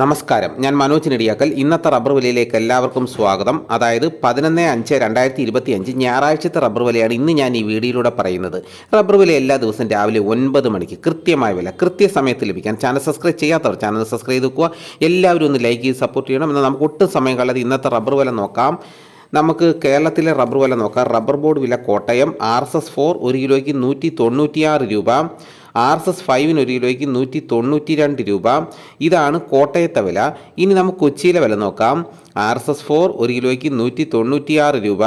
നമസ്കാരം. ഞാൻ മനോജ് നെടിയാക്കൽ. ഇന്നത്തെ റബ്ബർ വിലയിലേക്ക് എല്ലാവർക്കും സ്വാഗതം. അതായത് പതിനൊന്ന് അഞ്ച് രണ്ടായിരത്തി ഇരുപത്തി അഞ്ച് ഞായറാഴ്ചത്തെ റബ്ബർ വിലയാണ് ഇന്ന് ഞാൻ ഈ വീഡിയോയിലൂടെ പറയുന്നത്. റബ്ബർ വില എല്ലാ ദിവസവും രാവിലെ ഒൻപത് മണിക്ക് കൃത്യമായ വില കൃത്യസമയത്ത് ലഭിക്കാൻ ചാനൽ സബ്സ്ക്രൈബ് ചെയ്യാത്തവർ ചാനൽ സബ്സ്ക്രൈബ് ചെയ്ത് വെക്കുക. എല്ലാവരും ഒന്ന് ലൈക്ക് ചെയ്ത് സപ്പോർട്ട് ചെയ്യണം. എന്നാൽ നമുക്ക് ഒട്ടും സമയം കളയാതെ ഇന്നത്തെ റബ്ബർ വില നോക്കാം. നമുക്ക് കേരളത്തിലെ റബ്ബർ വില നോക്കാം. റബ്ബർ ബോർഡ് വില Kottayam R S S four ഒരു കിലോയ്ക്ക് നൂറ്റി തൊണ്ണൂറ്റിയാറ് രൂപ. ആർ എസ് എസ് ഫൈവിന് ഒരു കിലോയ്ക്ക് നൂറ്റി തൊണ്ണൂറ്റി രണ്ട് രൂപ. ഇതാണ് കോട്ടയത്തെ വില. ഇനി നമുക്ക് കൊച്ചിയിലെ വില നോക്കാം. ആർ എസ് എസ് ഫോർ ഒരു കിലോയ്ക്ക് നൂറ്റി തൊണ്ണൂറ്റിയാറ് രൂപ.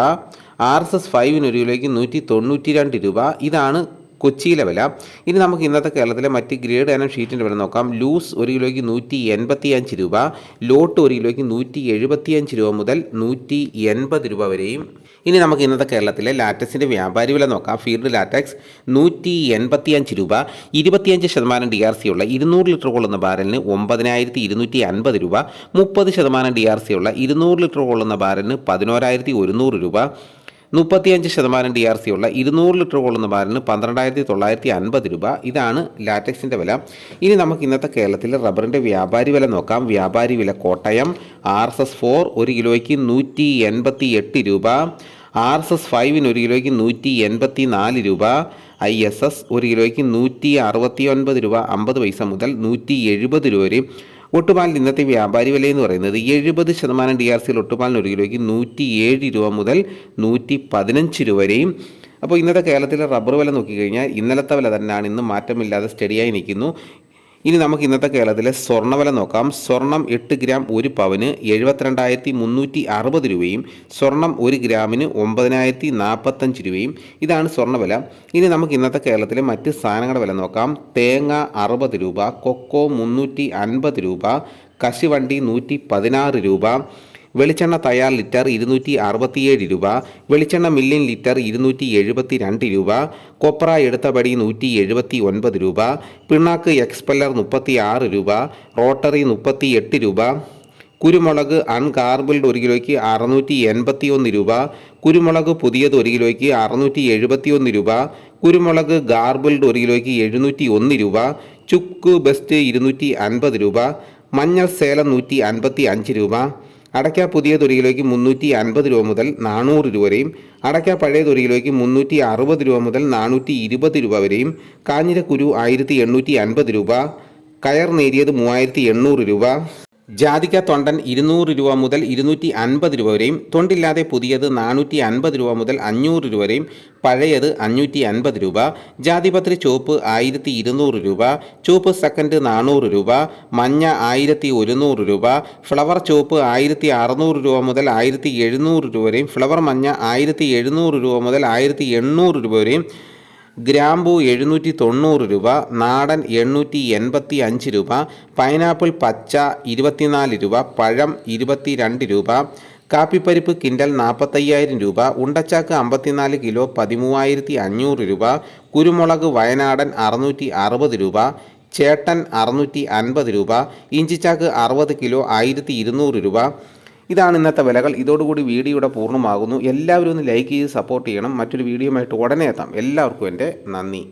ആർ എസ് എസ് ഫൈവിന് ഒരു കിലോയ്ക്ക് നൂറ്റി തൊണ്ണൂറ്റി രണ്ട് രൂപ. ഇതാണ് കൊച്ചിയിലെ വില. ഇനി നമുക്ക് ഇന്നത്തെ കേരളത്തിലെ മറ്റ് ഗ്രേഡ് ഇനം ഷീറ്റിന്റെ വില നോക്കാം. ലൂസ് ഒരു കിലോയ്ക്ക് നൂറ്റി എൺപത്തി അഞ്ച് രൂപ. ലോട്ട് ഒരു കിലോയ്ക്ക് നൂറ്റി എഴുപത്തി അഞ്ച് രൂപ മുതൽ നൂറ്റി എൺപത് രൂപ വരെയും. ഇനി നമുക്ക് ഇന്നത്തെ കേരളത്തിലെ ലാറ്റക്സിന്റെ വ്യാപാരി വില നോക്കാം. ഫീൽഡ് ലാറ്റക്സ് നൂറ്റി എൺപത്തി അഞ്ച് രൂപ. ഇരുപത്തിയഞ്ച് ശതമാനം ഡി ആർ സി ഉള്ള ഇരുന്നൂറ് ലിറ്റർ കൊള്ളുന്ന ബാരലിന് ഒമ്പതിനായിരത്തി ഇരുന്നൂറ്റി അൻപത് രൂപ. മുപ്പത് ശതമാനം ഡി ആർ സി ഉള്ള ഇരുന്നൂറ് ലിറ്റർ കൊള്ളുന്ന ബാരലിന് പതിനോരായിരത്തി ഒരുന്നൂറ് രൂപ. മുപ്പത്തിയഞ്ച് ശതമാനം ഡി ആർ സി ഉള്ള ഇരുന്നൂറ് ലിറ്റർ കൊള്ളുന്ന ബാരലിന് പന്ത്രണ്ടായിരത്തി തൊള്ളായിരത്തി അൻപത് രൂപ. ഇതാണ് ലാറ്റക്സിന്റെ വില. ഇനി നമുക്ക് ഇന്നത്തെ കേരളത്തിലെ റബ്ബറിന്റെ വ്യാപാരി വില നോക്കാം. വ്യാപാരി വില Kottayam R S S four ഒരു കിലോയ്ക്ക് നൂറ്റി എൺപത്തി എട്ട് രൂപ ആർ എസ് എസ് ഫൈവിന് ഒരു കിലോയ്ക്ക് നൂറ്റി എൺപത്തി നാല് രൂപ. ഐ എസ് എസ് ഒരു കിലോയ്ക്ക് നൂറ്റി അറുപത്തി ഒൻപത് രൂപ അമ്പത് പൈസ മുതൽ നൂറ്റി എഴുപത് രൂപ വരെയും ഒട്ടുപാലിന് ഇന്നത്തെ വ്യാപാരി വില എന്ന് പറയുന്നത് എഴുപത് ശതമാനം ഡി ആർ സിയിൽ ഒട്ടുപാലിന് ഒരു കിലോയ്ക്ക് നൂറ്റി ഏഴ് രൂപ മുതൽ നൂറ്റി പതിനഞ്ച് രൂപ വരെയും. അപ്പോൾ ഇന്നത്തെ കേരളത്തിലെ റബ്ബർ വില നോക്കിക്കഴിഞ്ഞാൽ ഇന്നലത്തെ വില തന്നെയാണ്. ഇന്ന് മാറ്റമില്ലാതെ സ്റ്റഡിയായി നിൽക്കുന്നു. ഇനി നമുക്ക് ഇന്നത്തെ കേരളത്തിലെ സ്വർണവില നോക്കാം. സ്വർണം എട്ട് ഗ്രാം ഒരു പവന് എഴുപത്തിരണ്ടായിരത്തി മുന്നൂറ്റി അറുപത് രൂപയും സ്വർണം ഒരു ഗ്രാമിന് ഒമ്പതിനായിരത്തി നാൽപ്പത്തഞ്ച് രൂപയും. ഇതാണ് സ്വർണവില ഇനി നമുക്ക് ഇന്നത്തെ കേരളത്തിലെ മറ്റ് സാധനങ്ങളുടെ വില നോക്കാം. തേങ്ങ അറുപത് രൂപ കൊക്കോ മുന്നൂറ്റി അൻപത് രൂപ കശുവണ്ടി നൂറ്റി പതിനാറ് രൂപ വെളിച്ചെണ്ണ തയ്യാർ ലിറ്റർ ഇരുന്നൂറ്റി അറുപത്തിയേഴ് രൂപ വെളിച്ചെണ്ണ മില്ലിൻ ലിറ്റർ ഇരുന്നൂറ്റി എഴുപത്തി രണ്ട് രൂപ കൊപ്ര എടുത്തപടി നൂറ്റി എഴുപത്തി ഒൻപത് രൂപ പിണ്ണാക്ക് എക്സ്പെല്ലർ മുപ്പത്തി ആറ് രൂപ റോട്ടറി മുപ്പത്തി എട്ട് രൂപ കുരുമുളക് അൺകാർബിൾഡ് ഒരു കിലോയ്ക്ക് അറുന്നൂറ്റി എൺപത്തി ഒന്ന് രൂപ കുരുമുളക് പുതിയത് ഒരു കിലോയ്ക്ക് അറുന്നൂറ്റി എഴുപത്തി ഒന്ന് രൂപ കുരുമുളക് ഗാർബിൾഡ് ഒരു കിലോയ്ക്ക് എഴുന്നൂറ്റി ഒന്ന് രൂപ ചുക്ക് ബെസ്റ്റ് ഇരുന്നൂറ്റി അൻപത് രൂപ മഞ്ഞൾ സേലം നൂറ്റി അൻപത്തി അഞ്ച് രൂപ അടയ്ക്ക പുതിയ കിലോയ്ക്ക് മുന്നൂറ്റി അൻപത് രൂപ മുതൽ നാനൂറ് രൂപ വരെയും അടയ്ക്ക പഴയ കിലോയ്ക്ക് മുന്നൂറ്റി അറുപത് രൂപ മുതൽ നാനൂറ്റി ഇരുപത് രൂപ വരെയും കാഞ്ഞിരക്കുരു ആയിരത്തി എണ്ണൂറ്റി അൻപത് രൂപ കയർ നേരിയത് മൂവായിരത്തി എണ്ണൂറ് രൂപ ജാതിക്ക തൊണ്ടൻ ഇരുന്നൂറ് രൂപ മുതൽ ഇരുന്നൂറ്റി അൻപത് രൂപ വരെയും തൊണ്ടില്ലാതെ പുതിയത് നാനൂറ്റി അൻപത് രൂപ മുതൽ അഞ്ഞൂറ് രൂപ വരെയും പഴയത് അഞ്ഞൂറ്റി അൻപത് രൂപ ജാതിപത്രി ചുവപ്പ് ആയിരത്തി ഇരുന്നൂറ് രൂപ ചുവപ്പ് സെക്കൻഡ് നാനൂറ് രൂപ മഞ്ഞ ആയിരത്തി ഒരുന്നൂറ് രൂപ ഫ്ലവർ ചുവപ്പ് ആയിരത്തി അറുന്നൂറ് രൂപ മുതൽ ആയിരത്തി എഴുന്നൂറ് രൂപ വരെയും ഫ്ലവർ മഞ്ഞ ആയിരത്തി എഴുന്നൂറ് രൂപ മുതൽ ആയിരത്തി എണ്ണൂറ് രൂപ വരെയും ഗ്രാമ്പു എഴുന്നൂറ്റി തൊണ്ണൂറ് രൂപ നാടൻ എണ്ണൂറ്റി എൺപത്തി അഞ്ച് രൂപ പൈനാപ്പിൾ പച്ച ഇരുപത്തിനാല് രൂപ പഴം ഇരുപത്തി രണ്ട് രൂപ കാപ്പിപ്പരിപ്പ് കിൻഡൽ നാൽപ്പത്തയ്യായിരം രൂപ ഉണ്ടച്ചാക്ക് അമ്പത്തിനാല് കിലോ പതിമൂവായിരത്തി അഞ്ഞൂറ് രൂപ കുരുമുളക് വയനാടൻ അറുന്നൂറ്റി അറുപത് രൂപ ചേട്ടൻ അറുന്നൂറ്റി അൻപത് രൂപ ഇഞ്ചിച്ചാക്ക് അറുപത് കിലോ ആയിരത്തി ഇരുന്നൂറ് രൂപ ഇതാണ് ഇന്നത്തെ വിലകൾ. ഇതോടുകൂടി വീഡിയോയുടെ പൂർണമാകുന്നു. എല്ലാവരും ഒന്ന് ലൈക്ക് ചെയ്ത് സപ്പോർട്ട് ചെയ്യണം. മറ്റൊരു വീഡിയോയുമായിട്ട് ഉടനെ എത്താം. എല്ലാവർക്കും എന്റെ നന്ദി.